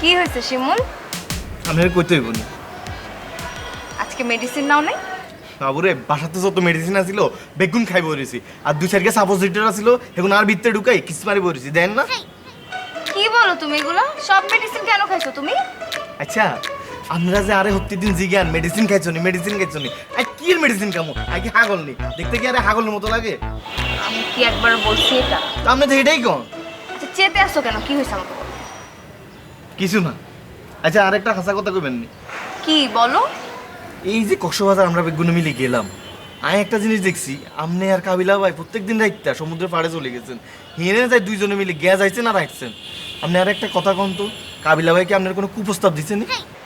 কি হয়েছে শিমুল? আমি আর কইতে হইব না। আজকে মেডিসিন নাও নাই? বাবুরে বাসাতে যত মেডিসিন আছিল বেগুন খাই বলেছি আর দুই চারটা সাপোজিটর আছিল এখন আর ভিতরে ঢুকাই কিস মারি বলেছি দেন না। কি বলো তুমি এগুলো? সব মেডিসিন কেন খাইছো তুমি? আচ্ছা আমরা যে আরে হত্যি দিন জিজ্ঞান মেডিসিন খাইছো নি মেডিসিন খাইছো নি আর কি মেডিসিন কামো আগে হাগল নি? দেখতে কি আরে হাগলের মতো লাগে? আমি কি একবার বলছি এটা? তা আপনি তো এটাই কন। আচ্ছা চেতে আসছো কেন? কি হয়েছে আমাকে। কিছু না। আচ্ছা আরেকটা হাসা কথা কইবেন নি? কি বলো। এই যে কক্সবাজার আমরা বেগুনে মিলে গেলাম। আমি একটা জিনিস দেখছি আমনে আর কাবিলা ভাই প্রত্যেকদিন রাইতা সমুদ্রের পাড়ে চলে গেছেন। হেনে যাই দুইজনে মিলে গ্যাস আইছেন আর রাখছেন আপনি আর একটা কথা কন তো কাবিলা ভাইকে আপনার কোনো কুপ্রস্তাব দিচ্ছেন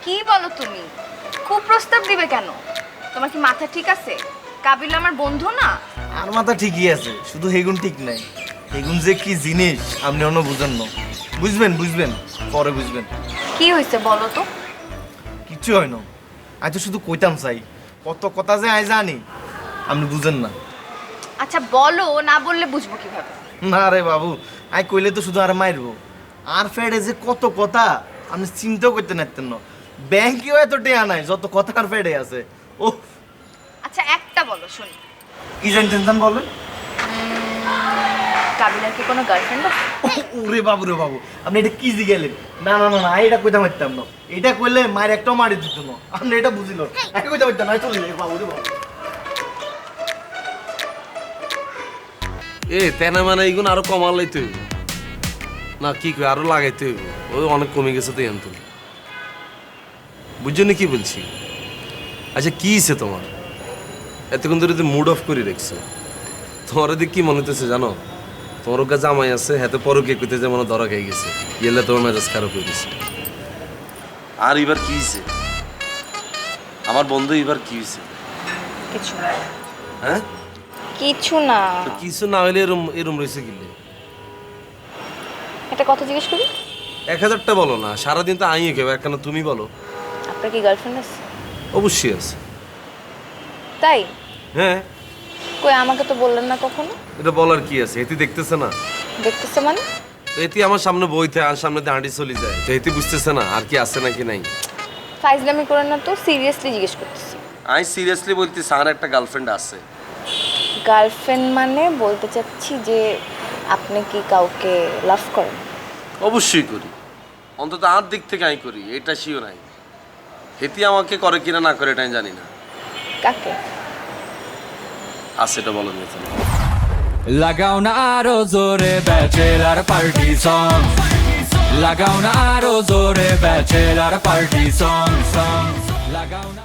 কি বলো তুমি? খুব প্রস্তাব দিবে কেন? তোমার কি মাথা ঠিক আছে? কাবিলা আমার বন্ধু না? আর মাথা ঠিকই আছে শুধু হেগুন ঠিক নাই। হেগুন যে কি জিনিস আপনি অন্য বুঝেন না। বুঝবেন বুঝবেন পরে বুঝবেন। কি হয়েছে বলো তো? কিচ্ছু হয় না আজ শুধু কইতাম চাই কত কথা যে আয় জানি আপনি বুঝেন না। আচ্ছা বলো না বললে বুঝব কীভাবে? না রে বাবু আই কইলে তো শুধু আর মারবো আর ফেডে যে কত কথা আপনি চিন্তাও করতে নারতেন না। ব্যাংকেও এত টেয়া নাই যত কথা আর ফেডে আছে। ও আচ্ছা একটা বলো শুনি। কি জানতেন বলেন? কাবিলার কি কোনো গার্লফ্রেন্ড ওরে বাবু রে বাবু আপনি এটা কি জিগেলেন না না না না এটা কইতে পারতাম না। এটা কইলে মায়ের একটাও মারি দিত না। আপনি এটা বুঝিল। এটা কইতে পারতাম না চলে যাই বাবু রে বাবু। এ তেনা মানে এইগুলো আরও কমালাইতে হইব। না কি কই আরও লাগাইতে হইব। ওই অনেক কমে গেছে তো এন্ত। বুঝছ না কি বলছি? আচ্ছা কি হইছে তোমার? এতক্ষণ ধরে মুড অফ করে রেখছো। তোমার ওদিক কি মনে হতেছে জানো? তোমার ওকে জামাই আছে হাতে পরকে কইতে যে মনে ধরা খাই গেছে। ইয়েলে তোমার মেজাজ খারাপ হয়ে গেছে। আর এবার কি হইছে? আমার বন্ধু এবার কি হইছে? কিছু না। হ্যাঁ? কিছু না। তো কিছু না হইলে এরম এরম রয়েছে গিলে একটা কথা জিজ্ঞেস করি? এক হাজারটা বলো না সারাদিন তো আইয়ে কেউ একখানা তুমি বলো। আপনার কি গার্লফ্রেন্ড আছে? অবশ্যই আছে। তাই? হ্যাঁ। কই আমাকে তো বললেন না কখনো? এটা বলার কি আছে? এটি দেখতেছে না। দেখতেছে মানে? তো এটি আমার সামনে বইতে আর সামনে হাঁটি চলে যায়। তো এটি বুঝতেছে না আর কি আছে নাকি নাই। ফাইজলামি করেন না তো সিরিয়াসলি জিজ্ঞেস করতেছি। আমি সিরিয়াসলি বলতেছি আমার একটা গার্লফ্রেন্ড আছে। গার্লফ্রেন্ড মানে বলতে চাচ্ছি যে আপনি কি কাউকে লাভ করেন? অবশ্যই করি। অন্তত আর দিক থেকে আমি করি এটা শিও নাই। হেতি আমাকে করে কিনা না করে এটা আমি জানি না। কাকে? আছে এটা বলেন যেত না লাগাও না আরও জোরে ব্যাচেলার পার্টি সং লাগাও না আরও জোরে ব্যাচেলার পার্টি সং সং লাগাও না